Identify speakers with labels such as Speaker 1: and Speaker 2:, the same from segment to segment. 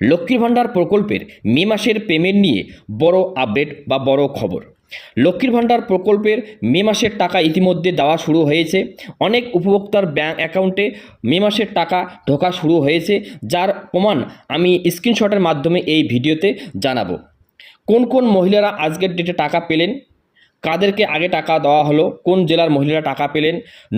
Speaker 1: লক্ষ্মীর ভাণ্ডার প্রকল্পের মে মাসের পেমেন্ট নিয়ে বড় আপডেট বা বড় খবর। লক্ষ্মীর ভাণ্ডার প্রকল্পের মে মাসের টাকা ইতিমধ্যে দেওয়া শুরু হয়েছে। অনেক উপভোক্তার ব্যাঙ্ক অ্যাকাউন্টে মে মাসের টাকা ঢোকা শুরু হয়েছে, যার প্রমাণ আমি স্ক্রিনশটের মাধ্যমে এই ভিডিওতে জানাব। কোন কোন মহিলারা আজকের ডেটে টাকা পেলেন? কাদেরকে আগে টাকা দেওয়া হলো? কোন জেলার মহিলারা টাকা পেলেন?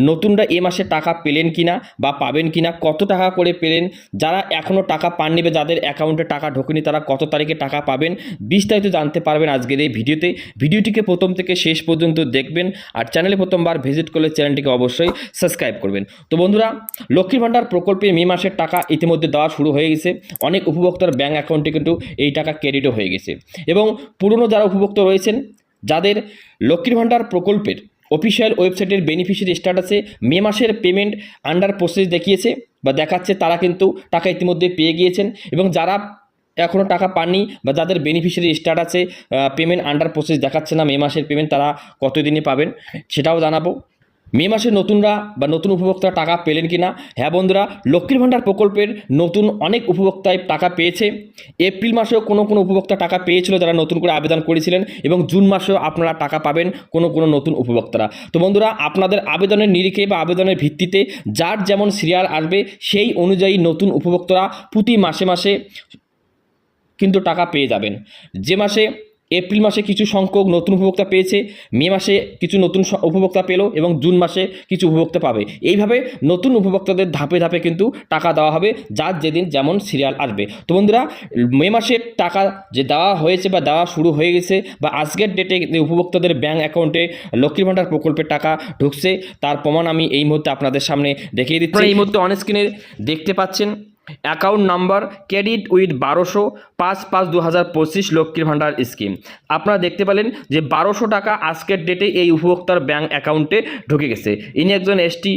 Speaker 1: নতুনরা এ মাসে টাকা পেলেন কিনা বা পাবেন কিনা? কত টাকা করে পেলেন? যারা এখনও টাকা পাননি বা যাদের অ্যাকাউন্টে টাকা ঢোকেনি, তারা কত তারিখে টাকা পাবেন? বিস্তারিত জানতে পারবেন আজকের এই ভিডিওতে। ভিডিওটিকে প্রথম থেকে শেষ পর্যন্ত দেখবেন আর চ্যানেলে প্রথমবার ভিজিট করলে চ্যানেলটিকে অবশ্যই সাবস্ক্রাইব করবেন। তো বন্ধুরা, লক্ষ্মীর ভাণ্ডার প্রকল্পে মে মাসের টাকা ইতিমধ্যে দেওয়া শুরু হয়ে গেছে। অনেক উপভোক্তার ব্যাঙ্ক অ্যাকাউন্টে কিন্তু এই টাকা ক্রেডিটও হয়ে গেছে। এবং পুরনো যারা উপভোক্তা রয়েছেন যাদের লক্ষ্মীর ভাণ্ডার প্রকল্পের অফিসিয়াল ওয়েবসাইটের বেনিফিশিয়ারি স্ট্যাটাসে মে মাসের পেমেন্ট আন্ডার প্রসেস দেখিয়েছে বা দেখাচ্ছে তারা কিন্তু টাকা ইতিমধ্যে পেয়ে গিয়েছেন এবং যারা এখনও টাকা পাননি বা যাদের বেনিফিশিয়ারি স্ট্যাটাসে পেমেন্ট আন্ডার প্রসেস দেখাচ্ছে না মে মাসের পেমেন্ট তারা কতদিনে পাবেন সেটাও জানাব। মে মাসে নতুনরা বা নতুন উপভোক্তারা টাকা পেলেন কি না হ্যাঁ বন্ধুরা, লক্ষ্মীর ভাণ্ডার প্রকল্পের নতুন অনেক উপভোক্তায় টাকা পেয়েছে। এপ্রিল মাসেও কোনো কোনো উপভোক্তা টাকা পেয়েছিল যারা নতুন করে আবেদন করেছিলেন এবং জুন মাসেও আপনারা টাকা পাবেন কোনো কোনো নতুন উপভোক্তারা। তো বন্ধুরা, আপনাদের আবেদনের নিরিখে বা আবেদনের ভিত্তিতে যার যেমন সিরিয়াল আসবে, সেই অনুযায়ী নতুন উপভোক্তারা প্রতি মাসে মাসে কিন্তু টাকা পেয়ে যাবেন। যে মাসে এপ্রিল মাসে কিছু সংখ্যক নতুন উপভোক্তা পেয়েছে, মে মাসে কিছু নতুন উপভোক্তা পেল এবং জুন মাসে কিছু উপভোক্তা পাবে। এইভাবে নতুন উপভোক্তাদের ধাপে ধাপে কিন্তু টাকা দেওয়া হবে, যার যেদিন যেমন সিরিয়াল আসবে। তো বন্ধুরা, মে মাসের টাকা যে দেওয়া হয়েছে বা দেওয়া শুরু হয়ে গেছে বা আজকের ডেটে উপভোক্তাদের ব্যাঙ্ক অ্যাকাউন্টে লক্ষ্মীর ভাণ্ডার প্রকল্পের টাকা ঢুকছে, তার প্রমাণ আমি এই মুহূর্তে আপনাদের সামনে দেখিয়ে দিচ্ছি। এই মুহূর্তে অনেক স্ক্রিনে দেখতে পাচ্ছেন। অ্যাকাউন্ট নাম্বার, ক্রেডিট উইথ বারোশো, পাঁচ পাঁচ দু হাজার পঁচিশ লক্ষ্মীর ভাণ্ডার স্কিম। আপনারা দেখতে পেলেন যে বারোশো টাকা আজকের ডেটে এই উপভোক্তার ব্যাঙ্ক অ্যাকাউন্টে ঢুকে গেছে। ইনি একজন এসটি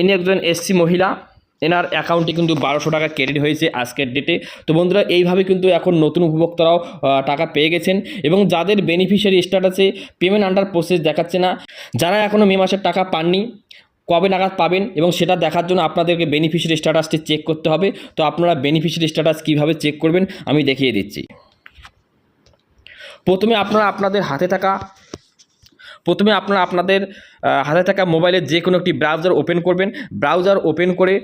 Speaker 1: ইনি একজন এসসি মহিলা। এনার অ্যাকাউন্টে কিন্তু বারোশো টাকা ক্রেডিট হয়েছে আজকের ডেটে তো বন্ধুরা, এইভাবে কিন্তু এখন নতুন উপভোক্তারাও টাকা পেয়ে গেছেন এবং যাদের বেনিফিশিয়ারি স্ট্যাটাসে পেমেন্ট আন্ডার প্রসেস দেখাচ্ছে না, যারা এখনও মে মাসের টাকা পাননি কবে নাগাদ পাবেন এবং সেটা দেখার জন্য আপনাদেরকে বেনিফিশিয়ারি স্ট্যাটাসটি চেক করতে হবে। তো আপনারা বেনিফিশিয়ারি স্ট্যাটাস কীভাবে চেক করবেন আমি দেখিয়ে দিচ্ছি। প্রথমে আপনারা আপনাদের হাতে থাকা, প্রথমে আপনারা আপনাদের হাতে থাকা মোবাইলের যে কোনো একটি ব্রাউজার ওপেন করবেন। ব্রাউজার ওপেন করে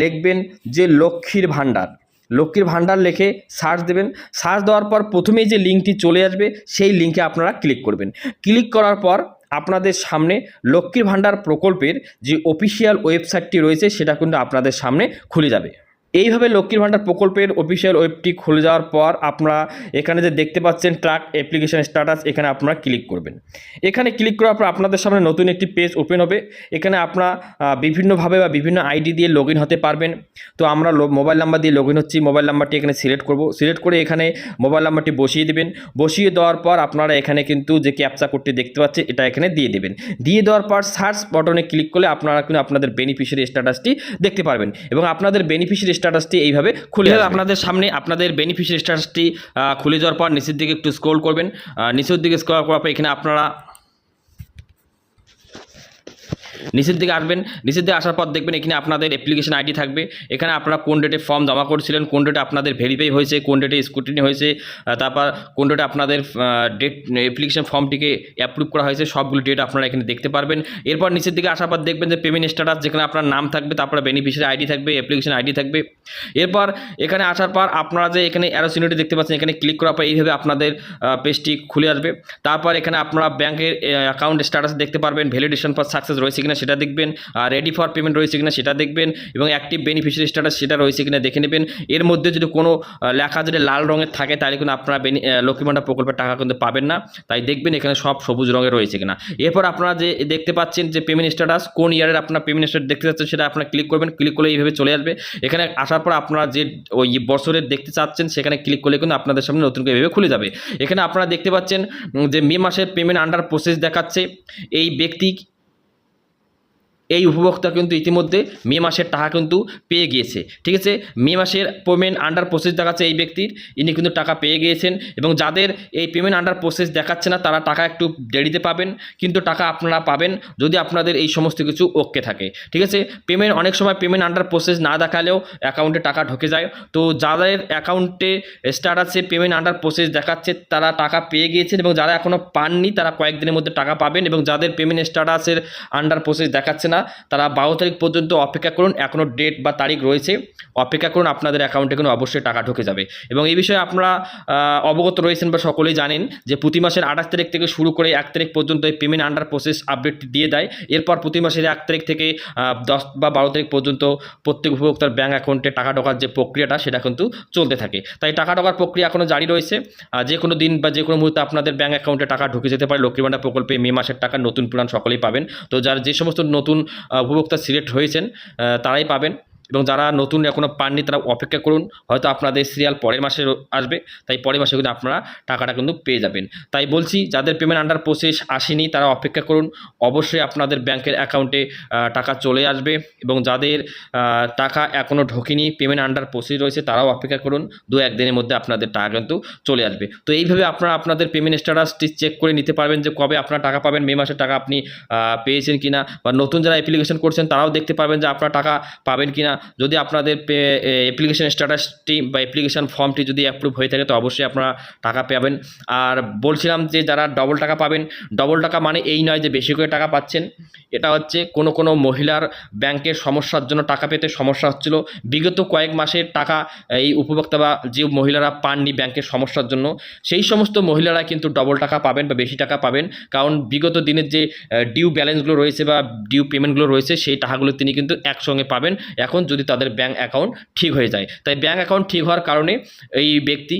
Speaker 1: লিখবেন যে লক্ষ্মীর ভাণ্ডার। লক্ষ্মীর ভাণ্ডার লিখে সার্চ দেবেন। সার্চ দেওয়ার পর প্রথমেই যে লিঙ্কটি চলে আসবে, সেই লিঙ্কে আপনারা ক্লিক করবেন। ক্লিক করার পর আপনাদের সামনে লক্ষ্মীর ভাণ্ডার প্রকল্পের যে অফিসিয়াল ওয়েবসাইটটি রয়েছে, সেটা কিন্তু আপনাদের সামনে খুলে যাবে। এইভাবে লক্ষ্মীর ভাণ্ডার প্রকল্পের অফিসিয়াল ওয়েবটি খুলে যাওয়ার পর আপনারা এখানে যে দেখতে পাচ্ছেন ট্রাক অ্যাপ্লিকেশন স্ট্যাটাস এখানে আপনারা ক্লিক করবেন। এখানে ক্লিক করার পর আপনাদের সামনে নতুন একটি পেজ ওপেন হবে। এখানে আপনারা বিভিন্নভাবে বা বিভিন্ন আইডি দিয়ে লগ হতে পারবেন। তো আমরা মোবাইল নাম্বার দিয়ে লগ হচ্ছি। মোবাইল নাম্বারটি এখানে সিলেক্ট করব। সিলেক্ট করে এখানে মোবাইল নাম্বারটি বসিয়ে দেবেন। বসিয়ে দেওয়ার পর আপনারা এখানে কিন্তু যে ক্যাপচা কোডটি দেখতে পাচ্ছেন এটা এখানে দিয়ে দেবেন। দিয়ে দেওয়ার পর সার্চ বটনে ক্লিক করলে আপনারা কিন্তু আপনাদের বেনিফিশিয়ারি স্ট্যাটাসটি দেখতে পারবেন। এবং আপনাদের বেনিফিশিয়ারি স্ট্যাটাসটি এইভাবে খুলে। আপনাদের সামনে আপনাদের বেনিফিশিয়ারি স্ট্যাটাসটি খুলে যাওয়ার পর নিচের দিকে একটু স্ক্রোল করবেন নিচের দিকে স্ক্রোল করার পর এখানে আপনারা নিচের দিকে আসবেন নিচের দিকে আসার পর দেখবেন এখানে আপনাদের অ্যাপ্লিকেশন আইডি থাকবে। এখানে আপনারা কোন ডেটে ফর্ম জমা করেছিলেন, কোন ডেটে আপনাদের ভেরিফাই হয়েছে, কোন ডেটে স্কুটিনি হয়েছে তারপর কোন ডেটে আপনাদের ডেট অ্যাপ্লিকেশন ফর্মটিকে অ্যাপ্রুভ করা হয়েছে, সবগুলো ডেট আপনারা এখানে দেখতে পারবেন। এরপর নিচের দিকে আসার পর দেখবেন যে পেমেন্ট স্ট্যাটাস যেখানে আপনার নাম থাকবে, তারপরে বেনিফিশিয়ারি আইডি থাকবে অ্যাপ্লিকেশন আইডি থাকবে। এরপর এখানে আসার পর আপনারা যে এখানে অ্যারোসিনিটি দেখতে পাচ্ছেন, এখানে ক্লিক করার পর এইভাবে আপনাদের পেজটি খুলে আসবে। তারপর এখানে আপনারা ব্যাংকের অ্যাকাউন্ট স্ট্যাটাস দেখতে পারবেন ভ্যালিডেশন ফর সাকসেস রয়েছে সেটা দেখবেন, আর রেডি ফর পেমেন্ট রয়েছে কিনা সেটা দেখবেন, এবং অ্যাক্টিভ বেনিফিশিয়ারি স্ট্যাটাস সেটা রয়েছে কিনা দেখে নেবেন। এর মধ্যে যদি কোনো লেখা যদি লাল রঙের থাকে, তাহলে কিন্তু আপনারা বেনি- লক্ষ্মী ভাণ্ডার প্রকল্পের টাকা কিন্তু পাবেন না। তাই দেখবেন এখানে সব সবুজ রঙের রয়েছে কিনা। এরপর আপনারা যে দেখতে পাচ্ছেন যে পেমেন্ট স্ট্যাটাস কোন ইয়ারের আপনার পেমেন্ট স্ট্যাটাস দেখতে চাচ্ছেন সেটা আপনারা ক্লিক করবেন। ক্লিক করলে এইভাবে চলে আসবে। এখানে আসার পর আপনারা যে ওই বছরের দেখতে চাচ্ছেন, সেখানে ক্লিক করলে কিন্তু আপনাদের সামনে নতুন করে এভাবে খুলে যাবে। এখানে আপনারা দেখতে পাচ্ছেন যে মে মাসের পেমেন্ট আন্ডার প্রসেস দেখাচ্ছে। এই ব্যক্তি এই উপভোক্তা কিন্তু ইতিমধ্যে মে মাসের টাকা কিন্তু পেয়ে গিয়েছে। ঠিক আছে? মে মাসের পেমেন্ট আন্ডার প্রসেস দেখাচ্ছে এই ব্যক্তির। ইনি কিন্তু টাকা পেয়ে গিয়েছেন এবং যাদের এই পেমেন্ট আন্ডার প্রসেস দেখাচ্ছে না, তারা টাকা একটু দেরিতে পাবেন, কিন্তু টাকা আপনারা পাবেন যদি আপনাদের এই সমস্ত কিছু ওকে থাকে। ঠিক আছে? পেমেন্ট অনেক সময় পেমেন্ট আন্ডার প্রসেস না দেখালেও অ্যাকাউন্টে টাকা ঢুকে যায়। তো যাদের অ্যাকাউন্টে স্টার্টাসে পেমেন্ট আন্ডার প্রসেস দেখাচ্ছে, তারা টাকা পেয়ে গিয়েছেন এবং যারা এখনও পাননি, তারা কয়েকদিনের মধ্যে টাকা পাবেন এবং যাদের পেমেন্ট স্ট্যাটাসের আন্ডার প্রসেস দেখাচ্ছে না তারা বারো তারিখ পর্যন্ত অপেক্ষা করুন এখনও ডেট বা তারিখ রয়েছে। অপেক্ষা করুন, আপনাদের অ্যাকাউন্টে কিন্তু অবশ্যই টাকা ঢুকে যাবে। এবং এই বিষয়ে আপনারা অবগত রয়েছেন বা সকলেই জানেন যে প্রতি মাসের আঠাশ তারিখ থেকে শুরু করে এক তারিখ পর্যন্ত এই পেমেন্ট আন্ডার প্রসেস আপডেট দিয়ে দেয়। এরপর প্রতি মাসের এক তারিখ থেকে দশ বা বারো তারিখ পর্যন্ত প্রত্যেক উপভোক্তার ব্যাঙ্ক অ্যাকাউন্টে টাকা ঢোকার যে প্রক্রিয়াটা, সেটা কিন্তু চলতে থাকে। তাই টাকা ঢোকার প্রক্রিয়া এখনও জারি রয়েছে। যে কোনো দিন বা যে কোনো মুহূর্তে আপনাদের ব্যাঙ্ক অ্যাকাউন্টে টাকা ঢুকে যেতে পারে। লক্ষ্মী ভাণ্ডার প্রকল্পে মে মাসের টাকা নতুন প্ল্যান সকলেই পাবেন। তো যার যে সমস্ত নতুন উপভোক্তা সিলেক্ট হয়েছেন তারাই পাবেন। এবং যারা নতুন এখনও পাননি তারা অপেক্ষা করুন, হয়তো আপনাদের সিরিয়াল পরের মাসে আসবে, তাই পরের মাসে কিন্তু আপনারা টাকাটা কিন্তু পেয়ে যাবেন। তাই বলছি, যাদের পেমেন্ট আন্ডার প্রসেস আসেনি তারা অপেক্ষা করুন, অবশ্যই আপনাদের ব্যাংকের অ্যাকাউন্টে টাকা চলে আসবে এবং যাদের টাকা এখনও ঢোকেনি পেমেন্ট আন্ডার প্রসেস রয়েছে তারাও অপেক্ষা করুন, দু একদিনের মধ্যে আপনাদের টাকা কিন্তু চলে আসবে। তো এইভাবে আপনারা আপনাদের পেমেন্ট স্ট্যাটাসটি চেক করে নিতে পারবেন যে কবে আপনারা টাকা পাবেন, মে মাসের টাকা আপনি পেয়েছেন কিনা বা নতুন যারা অ্যাপ্লিকেশন করছেন তারাও দেখতে পারবেন যে আপনারা টাকা পাবেন কিনা। যদি আপনাদের অ্যাপ্লিকেশন স্ট্যাটাসটি বা অ্যাপ্লিকেশন ফর্মটি যদি অ্যাপ্রুভ হয়ে থাকে, তো অবশ্যই আপনারা টাকা পাবেন আর বলছিলাম যে যারা ডবল টাকা পাবেন ডবল টাকা মানে এই নয় যে বেশি করে টাকা পাচ্ছেন। এটা হচ্ছে কোনো কোনো মহিলার ব্যাংকের সমস্যার জন্য টাকা পেতে সমস্যা হচ্ছিল। বিগত কয়েক মাসের টাকা, এই উপভোক্তা বা যে মহিলারা পাননি ব্যাংকের সমস্যার জন্য, সেই সমস্ত মহিলারা কিন্তু ডবল টাকা পাবেন বা বেশি টাকা পাবেন। কারণ বিগত দিনের যে ডিউ ব্যালেন্সগুলো রয়েছে বা ডিউ পেমেন্টগুলো রয়েছে, সেই টাকাগুলো তিনি কিন্তু একসঙ্গে পাবেন। এখন যদি তাদের ব্যাঙ্ক অ্যাকাউন্ট ঠিক হয়ে যায়। তাই ব্যাঙ্ক অ্যাকাউন্ট ঠিক হওয়ার কারণে এই ব্যক্তি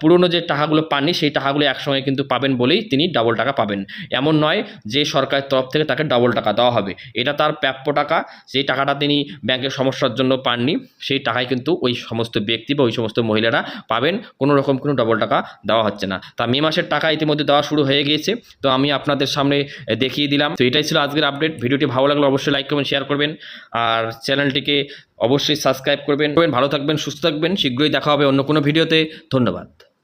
Speaker 1: পুরনো যে টাকাগুলো পাননি, সেই টাকাগুলো একসঙ্গে কিন্তু পাবেন বলেই তিনি ডাবল টাকা পাবেন। এমন নয় যে সরকারের তরফ থেকে তাকে ডাবল টাকা দেওয়া হবে। এটা তার প্রাপ্য টাকা। সেই টাকাটা তিনি ব্যাংকের সমস্যার জন্য পাননি, সেই টাকায় কিন্তু ওই সমস্ত ব্যক্তি বা ওই সমস্ত মহিলারা পাবেন। কোনো রকম কোনো ডবল টাকা দেওয়া হচ্ছে না। তা মে মাসের টাকা ইতিমধ্যে দেওয়া শুরু হয়ে গিয়েছে। তো আমি আপনাদের সামনে দেখিয়ে দিলাম। তো এটাই ছিল আজকের আপডেট ভিডিওটি ভালো লাগলে অবশ্যই লাইক করবেন শেয়ার করবেন। আর চ্যানেলটিকে অবশ্যই সাবস্ক্রাইব করবেন। ভালো থাকবেন সুস্থ থাকবেন। শীঘ্রই দেখা হবে অন্য কোনো ভিডিওতে। ধন্যবাদ।